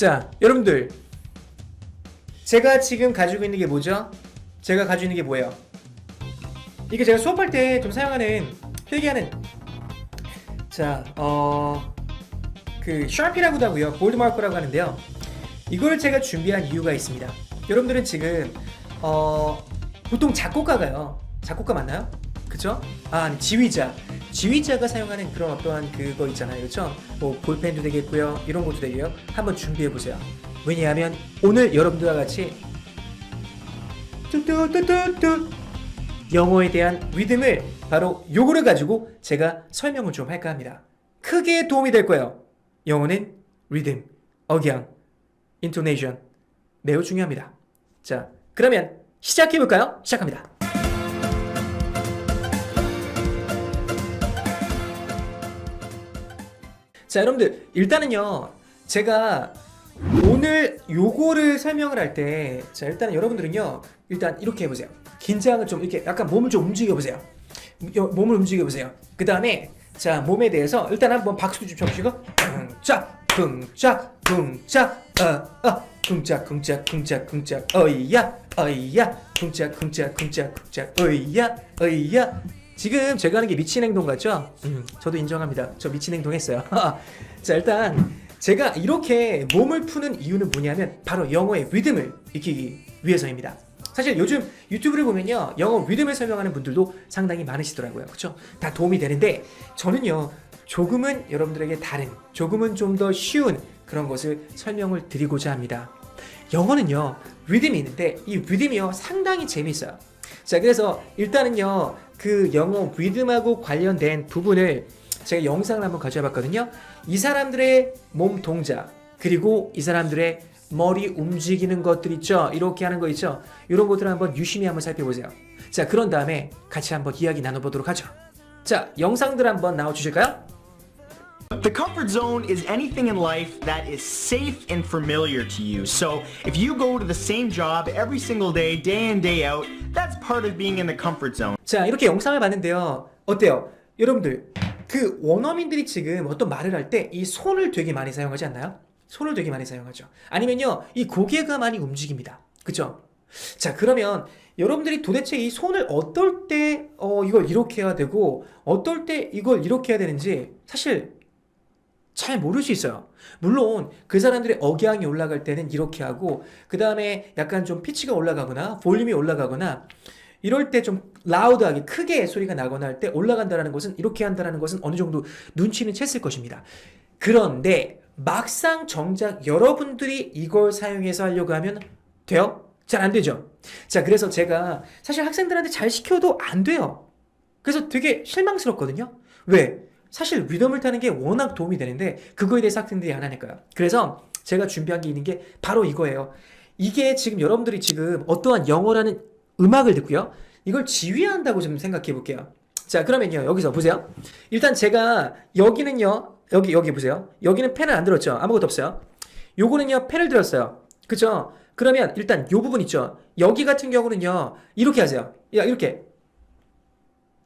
자, 여러분들. 제가 지금 가지고 있는 게 뭐죠? 제가 가지고 있는 게 뭐예요? 이게 제가 수업할 때 좀 사용하는 필기하는 자, 어, 그 샤피라고도 하고요, 볼드 마커라고 하는데요. 이걸 제가 준비한 이유가 있습니다. 여러분들은 지금 어, 보통 작곡가가요. 작곡가 맞나요? 그쵸? 아, 아니, 지휘자. 지휘자가 사용하는 그런 어떠한 그거 있잖아요. 그쵸? 뭐, 볼펜도 되겠고요. 이런 것도 되고요. 한번 준비해보세요. 왜냐하면 오늘 여러분들과 같이 뚜뚜뚜뚜뚜 영어에 대한 리듬을 바로 요거를 가지고 제가 설명을 좀 할까 합니다. 크게 도움이 될 거예요. 영어는 리듬, 억양, 인토네이션 매우 중요합니다. 자, 그러면 시작해 볼까요? 시작합니다. 자, 여러분들 일단은요. 제가 오늘 요거를 설명을 할 때, 자, 일단 여러분들은요, 일단 이렇게 해보세요. 긴장을 좀 이렇게 약간 몸을 좀 움직여 보세요. 몸을 움직여 보세요. 그 다음에, 자, 몸에 대해서 일단 한번 박수도 좀 쳐주시고, 쿵짝, 쿵짝, 쿵짝, 어, 어, 쿵짝, 쿵짝, 쿵짝, 쿵짝, 어이야, 어이야, 쿵짝, 쿵짝, 쿵짝, 쿵짝, 어이야, 어이야. 지금 제가 하는 게 미친 행동 같죠? 음, 저도 인정합니다. 저 미친 행동 했어요. 자, 일단 제가 이렇게 몸을 푸는 이유는 뭐냐면 바로 영어의 리듬을 익히기 위해서입니다. 사실 요즘 유튜브를 보면요 영어 리듬을 설명하는 분들도 상당히 많으시더라고요 그쵸? 다 도움이 되는데 저는요 조금은 여러분들에게 다른 조금은 좀 더 쉬운 그런 것을 설명을 드리고자 합니다 영어는요 리듬이 있는데 이 리듬이요 상당히 재밌어요 자 그래서 일단은요 그 영어 리듬하고 관련된 부분을 제가 영상을 한번 가져와 봤거든요 이 사람들의 몸 동작 그리고 이 사람들의 머리 움직이는 것들 있죠? 이렇게 하는 거 있죠? 이런 것들을 한번 유심히 한번 살펴보세요. 자, 그런 다음에 같이 한번 이야기 나눠보도록 하죠. 자, 영상들 한번 나와주실까요? The comfort zone is anything in life that is safe and familiar to you. So if you go to the same job every single day, day in, day out, that's part of being in the comfort zone. 자, 이렇게 영상을 봤는데요. 어때요? 여러분들, 그 원어민들이 지금 어떤 말을 할 때 이 손을 되게 많이 사용하지 않나요? 손을 되게 많이 사용하죠. 아니면요, 이 고개가 많이 움직입니다. 그죠? 자, 그러면 여러분들이 도대체 이 손을 어떨 때, 어, 이걸 이렇게 해야 되고, 어떨 때 이걸 이렇게 해야 되는지, 사실 잘 모를 수 있어요. 물론 그 사람들의 억양이 올라갈 때는 이렇게 하고 그 다음에 약간 좀 피치가 올라가거나 볼륨이 올라가거나 이럴 때 좀 라우드하게 크게 소리가 나거나 할 때 올라간다라는 것은 이렇게 한다라는 것은 어느 정도 눈치는 챘을 것입니다. 그런데 막상 정작 여러분들이 이걸 사용해서 하려고 하면 돼요? 잘 안 되죠? 자, 그래서 제가 사실 학생들한테 잘 시켜도 안 돼요. 그래서 되게 실망스럽거든요. 왜? 사실 리듬을 타는 게 워낙 도움이 되는데 그거에 대해서 학생들이 안 하니까요. 그래서 제가 준비한 게 있는 게 바로 이거예요. 이게 지금 여러분들이 지금 어떠한 영어라는 음악을 듣고요. 이걸 지휘한다고 좀 생각해 볼게요. 자, 그러면요. 여기서 보세요. 일단 제가 여기는요. 여기 여기 보세요. 여기는 펜을 안 들었죠. 아무것도 없어요. 요거는요. 펜을 들었어요. 그죠? 그러면 일단 요 부분 있죠. 여기 같은 경우는요. 이렇게 하세요. 야, 이렇게.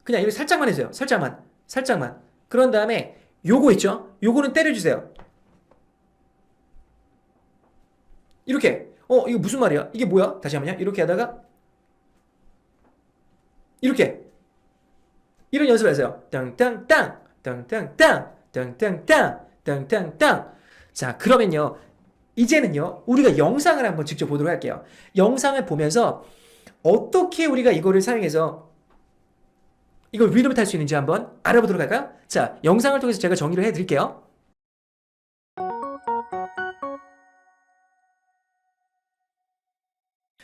그냥 이렇게 살짝만 해주세요. 살짝만. 살짝만. 그런 다음에 요거 있죠? 요거는 때려주세요. 이렇게. 어, 이거 무슨 말이야? 이게 뭐야? 다시 한번요. 이렇게 하다가 이렇게. 이런 연습을 하세요. 땅땅땅, 땅땅땅, 땅땅땅, 땅땅땅. 자, 그러면요. 이제는요. 우리가 영상을 한번 직접 보도록 할게요. 영상을 보면서 어떻게 우리가 이거를 사용해서 이걸 리듬을 탈수 있는지 한번 알아보도록 할까요? 자, 영상을 통해서 제가 정리를 해드릴게요.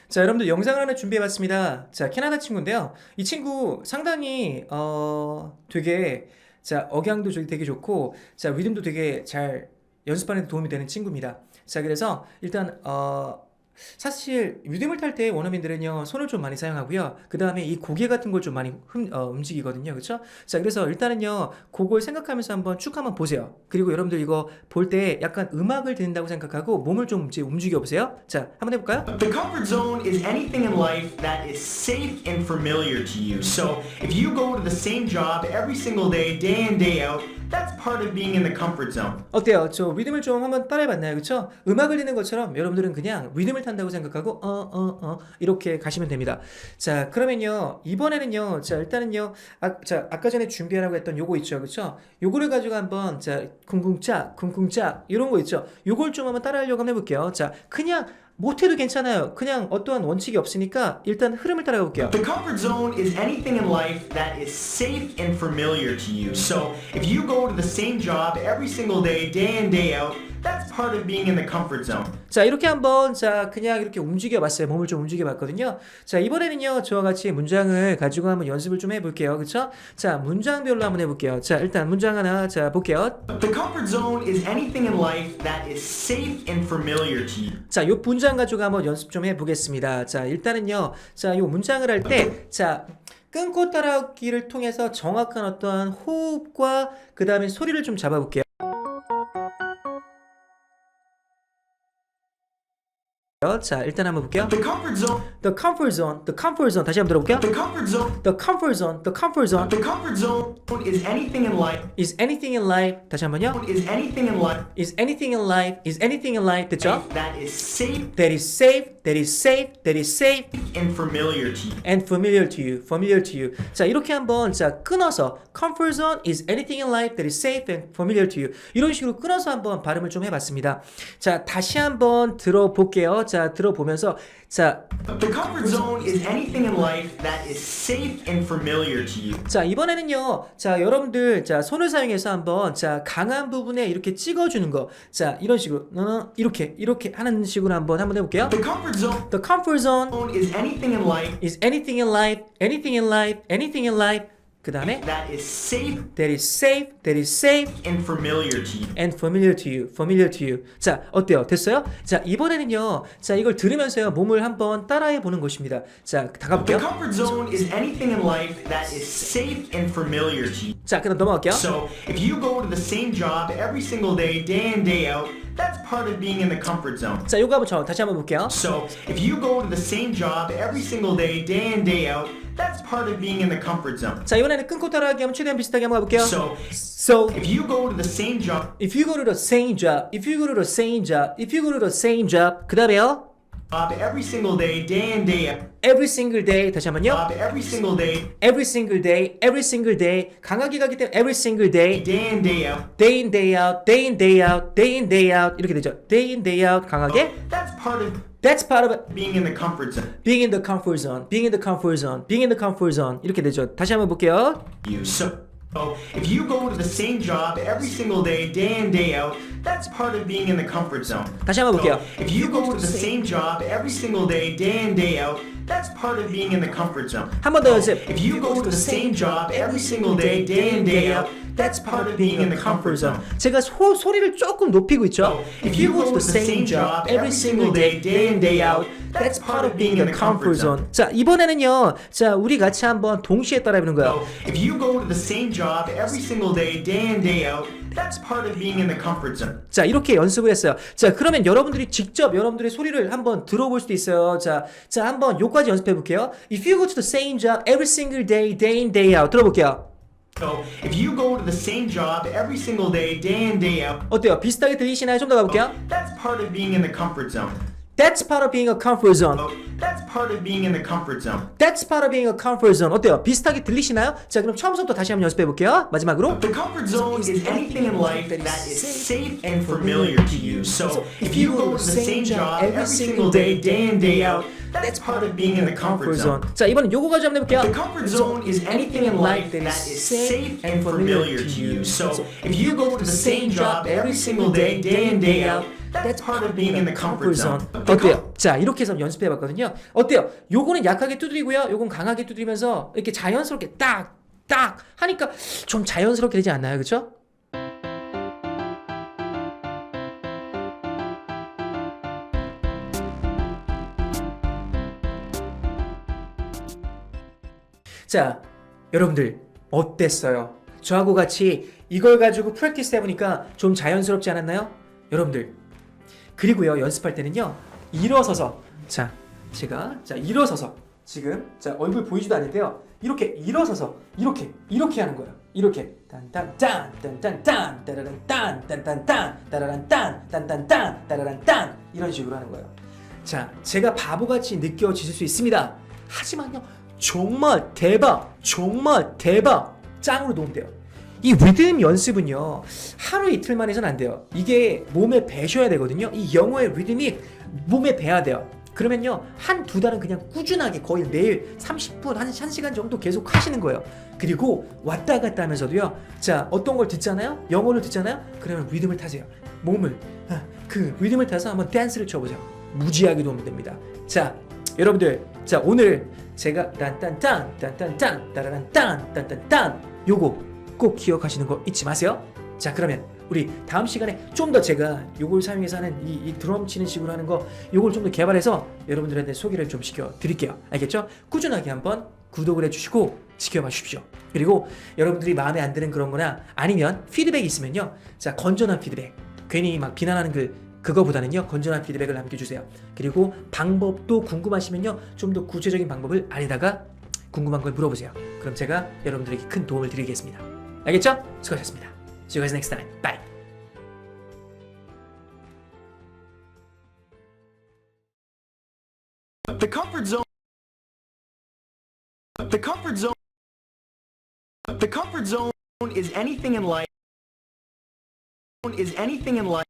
자, 여러분들 영상을 하나 준비해봤습니다. 자, 캐나다 친구인데요. 이 친구 상당히 어 되게 자 억양도 되게 좋고 자 리듬도 되게 잘 연습하는 데 도움이 되는 친구입니다. 자, 그래서 일단 어 사실 리듬을 탈때 원어민들은요 손을 좀 많이 사용하고요 그 다음에 이 고개 같은 걸 좀 많이 흠, 어, 움직이거든요 그렇죠? 자 그래서 일단은요 그걸 생각하면서 한번 쭉 한번 보세요 그리고 여러분들 이거 볼 때 약간 음악을 듣는다고 생각하고 몸을 좀 이제 움직여 보세요 자 한번 해볼까요? The comfort zone is anything in life that is safe and familiar to you. So if you go to the same job every single day, day in, day out, that's part of being in the comfort zone. 어때요? 저 리듬을 좀 한번 따라해봤나요? 그쵸? 음악을 듣는 것처럼 여러분들은 그냥 리듬을 탄다고 생각하고 어어 어 이렇게 가시면 됩니다. 자 그러면요 이번에는요 자 일단은요 아, 자 아까 전에 준비하라고 했던 요거 있죠 그쵸? 요거를 가지고 한번 자 쿵쿵짝 쿵쿵짝 이런 거 있죠? 요걸 좀 한번 따라하려고 한번 해볼게요. 자 그냥 못해도 괜찮아요. 그냥 어떠한 원칙이 없으니까 일단 흐름을 따라가 볼게요. The comfort zone is anything in life that is safe and familiar to you. So if you go to the same job every single day, day in, day out, that's part of being in the comfort zone. 자 이렇게 한번 자 그냥 이렇게 움직여봤어요 몸을 좀 움직여봤거든요 자 이번에는요 저와 같이 문장을 가지고 한번 연습을 좀 해볼게요 그쵸 자 문장별로 한번 해볼게요 자 일단 문장 하나 자 볼게요 The comfort zone is anything in life that is safe and familiar to you. 자요 문장 가지고 한번 연습 좀 해보겠습니다. 자 일단은요. 자 요 문장을 할 때 자 끊고 따라하기를 통해서 정확한 어떠한 호흡과 그 다음에 소리를 좀 잡아볼게요 자 일단 한번 볼게요 The comfort zone, The comfort zone, the comfort zone 다시 한번 들어볼게요. the comfort zone, The comfort zone, the comfort zone the comfort zone is anything in life, is anything in life. 다시 한번요. is anything in life Is anything in life, is anything in life. 됐죠? that is safe That is safe, that is safe, that is safe and familiar to you. and familiar to you, familiar to you. 자 이렇게 한번 자 끊어서 comfort zone is anything in life that is safe and familiar to you. 이런 식으로 끊어서 한번 발음을 좀 해봤습니다. 자 다시 한번 들어볼게요. 자 들어보면서 자 The comfort zone is anything in life that is safe and familiar to you. 자 이번에는요 자 여러분들 자 손을 사용해서 한번 자 강한 부분에 이렇게 찍어주는 거자 이런 식으로 어, 이렇게 이렇게 하는 식으로 한번 한번 해볼게요 The comfort zone The comfort zone is anything in life is anything in life anything in life anything in life 그 다음에 that is safe that is safe that is safe and familiar to you. and familiar to you familiar to you 자 어때요 됐어요 자 이번에는요 자 이걸 들으면서요 몸을 한번 따라해 보는 것입니다 자 다 The 가볼게요 comfort zone is anything in life that is safe and familiar to you. 자 그럼 넘어갈게요 So if you go to the same job every single day, day in, day out, that's part of being in the comfort zone. 자 요거 한번 저 다시 한번 볼게요 So if you go to the same job every single day, day in, day out, that's part of being in the comfort zone. 자 이번에 는 끊고 따라하기 한번 최대한 비슷하게 한번 가볼게요 So So if you go to the same job if you go to the same job, if you go to the same job, if you go to the same job, 그 다음에요 every single day, day in, day out, every single day 다시 한번요 every single day, every single day, every single day 강하게 가기 때문에 every single day, day in, day out, day in day out, day in day out, day in day out 이렇게 되죠. day in day out 강하게 that's part of that's part of being in the comfort zone. being in the comfort zone, being in the comfort zone, being in the comfort zone 이렇게 되죠. 다시 한번 볼게요. you. So, so if you go to the same job every single day, day in, day out, that's part of being in the comfort zone. 다시 한번 볼게요. So, if you go to the same job every single day, day in, day out, that's part of being in the comfort zone. 한 번 더 연습. If you go to the same job every single day, day in, day out, that's part of being in the comfort zone. 제가 소, 소리를 조금 높이고 있죠. If you go to the same job every single day, day in, day out, that's part of being in the comfort zone. 자 이번에는요. 자 우리 같이 한번 동시에 따라해보는 거예요. So, if you go to the same job every single day, day in, day out, that's part of being in the comfort zone. 자 이렇게 연습을 했어요. 자 그러면 여러분들이 직접 여러분들의 소리를 한번 들어볼 수도 있어요. 자, 자 한번 요까지 연습해 볼게요. If you go to the same job every single day, day in, day out 들어볼게요. So, if you go to the same job every single day, day in, day out, 어때요? 비슷하게 들리시나요? 좀 더 가볼게요. that's part of being in the comfort zone. That's part of being a comfort zone. So, that's part of being in the comfort zone. That's part of being a comfort zone. 어때요? 비슷하게 들리시나요? 자 그럼 처음부터 다시 한번 연습해 볼게요. 마지막으로. The comfort zone is anything in life that is safe and familiar to you. So, if you go to the same job every single day, day in, day out, that's part of being in the comfort zone. 자 이번엔 요거 가지고 한번 해볼게요. The comfort zone is anything in life that is safe and familiar to you. So, if you go to the same job every single day, day in, day out, That's part of being in the comfort zone. 어때요? 자, 이렇게 해서 연습해 봤거든요. 어때요? 요거는 약하게 두드리고요. 요건 강하게 두드리면서 이렇게 자연스럽게 딱, 딱 하니까 좀 자연스럽게 되지 않나요? 그렇죠? 자, 여러분들 어땠어요? 저하고 같이 이걸 가지고 프랙티스 해보니까 좀 자연스럽지 않았나요? 여러분들 그리고요 연습할 때는요 일어서서 자 제가 자 일어서서 지금 자 얼굴 보이지도 않는데요. 이렇게 일어서서 이렇게 이렇게 하는 거예요. 이렇게. 딴딴딴 딴딴딴 따라란 딴 딴딴딴 따라란 딴 딴딴딴 따라란 딴 이런 식으로 하는 거예요. 자 제가 바보같이 느껴지실 수 있습니다. 하지만요 정말 대박 정말 대박. 짱으로 도움돼요 이 리듬 연습은요 하루 이틀만 해서는 안 돼요. 이게 몸에 배셔야 되거든요. 이 영어의 리듬이 몸에 배야 돼요. 그러면요 한 두 달은 그냥 꾸준하게 거의 매일 30분 한 1시간 정도 계속 하시는 거예요. 그리고 왔다 갔다 하면서도요 자 어떤 걸 듣잖아요? 영어를 듣잖아요? 그러면 리듬을 타세요. 몸을 아, 그 리듬을 타서 한번 댄스를 쳐보세요. 무지하게 도움이 됩니다. 자 여러분들 자 오늘 제가 딴딴딴 딴딴딴 따라란 딴 딴딴딴 요거 꼭 기억하시는 거 잊지 마세요. 자 그러면 우리 다음 시간에 좀 더 제가 요걸 사용해서 하는 이, 이 드럼 치는 식으로 하는 거 요걸 좀 더 개발해서 여러분들한테 소개를 좀 시켜 드릴게요. 알겠죠? 꾸준하게 한번 구독을 해주시고 지켜봐 주십시오. 그리고 여러분들이 마음에 안 드는 그런 거나 아니면 피드백 있으면요. 자 건전한 피드백. 괜히 막 비난하는 글 그거보다는요 건전한 피드백을 남겨주세요. 그리고 방법도 궁금하시면요 좀 더 구체적인 방법을 아래다가 궁금한 걸 물어보세요. 그럼 제가 여러분들에게 큰 도움을 드리겠습니다. 알겠죠? 수고하셨습니다. See you guys next time. Bye. The comfort zone. The comfort zone. The comfort zone is anything in life. Is anything in life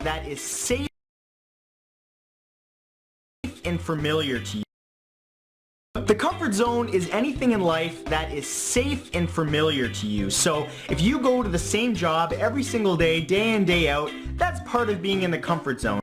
that is safe and familiar to you. The comfort zone is anything in life that is safe and familiar to you. So if you go to the same job every single day, day in, day out, that's part of being in the comfort zone.